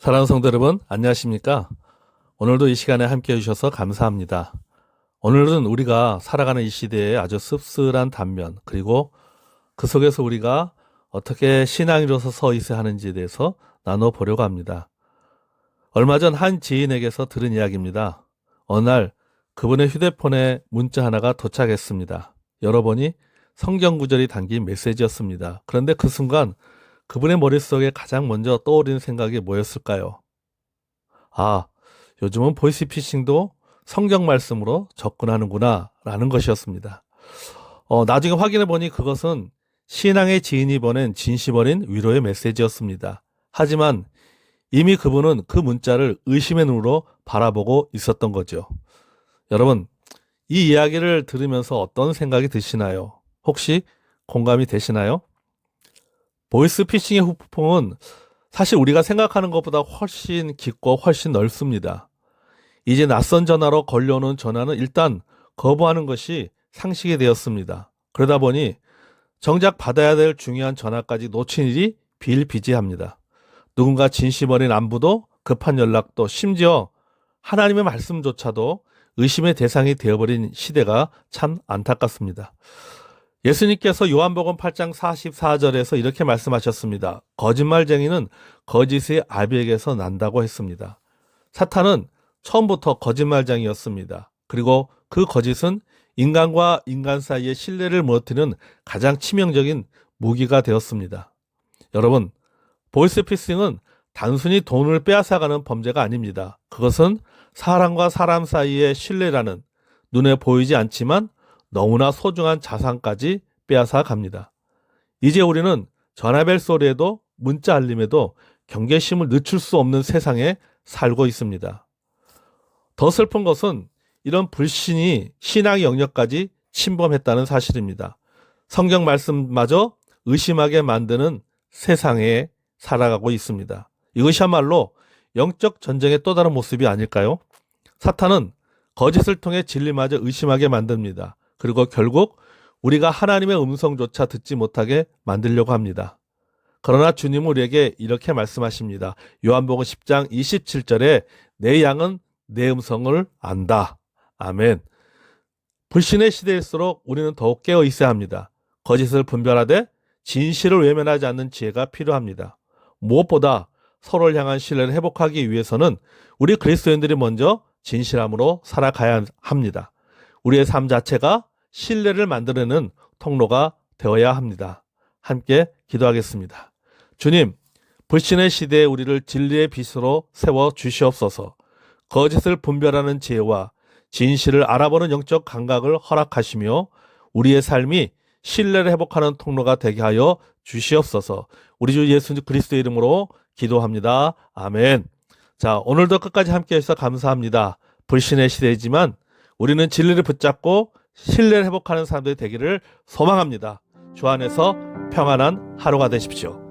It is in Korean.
사랑하는 성도 여러분, 안녕하십니까? 오늘도 이 시간에 함께 해주셔서 감사합니다. 오늘은 우리가 살아가는 이 시대의 아주 씁쓸한 단면, 그리고 그 속에서 우리가 어떻게 신앙이로서 서 있어야 하는지에 대해서 나눠보려고 합니다. 얼마 전 한 지인에게서 들은 이야기입니다. 어느 날 그분의 휴대폰에 문자 하나가 도착했습니다. 열어보니 성경 구절이 담긴 메시지였습니다. 그런데 그 순간 그분의 머릿속에 가장 먼저 떠오르는 생각이 뭐였을까요? 아, 요즘은 보이스피싱도 성경 말씀으로 접근하는구나, 라는 것이었습니다. 어, 나중에 확인해 보니 그것은 신앙의 지인이 보낸 진심 어린 위로의 메시지였습니다. 하지만 이미 그분은 그 문자를 의심의 눈으로 바라보고 있었던 거죠. 여러분, 이 이야기를 들으면서 어떤 생각이 드시나요? 혹시 공감이 되시나요? 보이스 피싱의 후폭풍은 사실 우리가 생각하는 것보다 훨씬 깊고 훨씬 넓습니다. 이제 낯선 전화로 걸려오는 전화는 일단 거부하는 것이 상식이 되었습니다. 그러다 보니 정작 받아야 될 중요한 전화까지 놓친 일이 비일비재합니다. 누군가 진심 어린 안부도 급한 연락도 심지어 하나님의 말씀조차도 의심의 대상이 되어버린 시대가 참 안타깝습니다. 예수님께서 요한복음 8장 44절에서 이렇게 말씀하셨습니다. 거짓말쟁이는 거짓의 아비에게서 난다고 했습니다. 사탄은 처음부터 거짓말장이었습니다. 그리고 그 거짓은 인간과 인간 사이의 신뢰를 무너뜨리는 가장 치명적인 무기가 되었습니다. 여러분, 보이스 피싱은 단순히 돈을 빼앗아가는 범죄가 아닙니다. 그것은 사람과 사람 사이의 신뢰라는 눈에 보이지 않지만 너무나 소중한 자산까지 빼앗아 갑니다. 이제 우리는 전화벨 소리에도 문자 알림에도 경계심을 늦출 수 없는 세상에 살고 있습니다. 더 슬픈 것은 이런 불신이 신앙의 영역까지 침범했다는 사실입니다. 성경 말씀마저 의심하게 만드는 세상에 살아가고 있습니다. 이것이야말로 영적 전쟁의 또 다른 모습이 아닐까요? 사탄은 거짓을 통해 진리마저 의심하게 만듭니다. 그리고 결국 우리가 하나님의 음성조차 듣지 못하게 만들려고 합니다. 그러나 주님은 우리에게 이렇게 말씀하십니다. 요한복음 10장 27절에 내 양은 내 음성을 안다. 아멘. 불신의 시대일수록 우리는 더욱 깨어 있어야 합니다. 거짓을 분별하되 진실을 외면하지 않는 지혜가 필요합니다. 무엇보다 서로를 향한 신뢰를 회복하기 위해서는 우리 그리스도인들이 먼저 진실함으로 살아가야 합니다. 우리의 삶 자체가 신뢰를 만들어내는 통로가 되어야 합니다. 함께 기도하겠습니다. 주님, 불신의 시대에 우리를 진리의 빛으로 세워 주시옵소서. 거짓을 분별하는 지혜와 진실을 알아보는 영적 감각을 허락하시며 우리의 삶이 신뢰를 회복하는 통로가 되게 하여 주시옵소서. 우리 주 예수 그리스도의 이름으로 기도합니다. 아멘. 자, 오늘도 끝까지 함께 해주셔서 감사합니다. 불신의 시대이지만 우리는 진리를 붙잡고 신뢰를 회복하는 사람들이 되기를 소망합니다. 주 안에서 평안한 하루가 되십시오.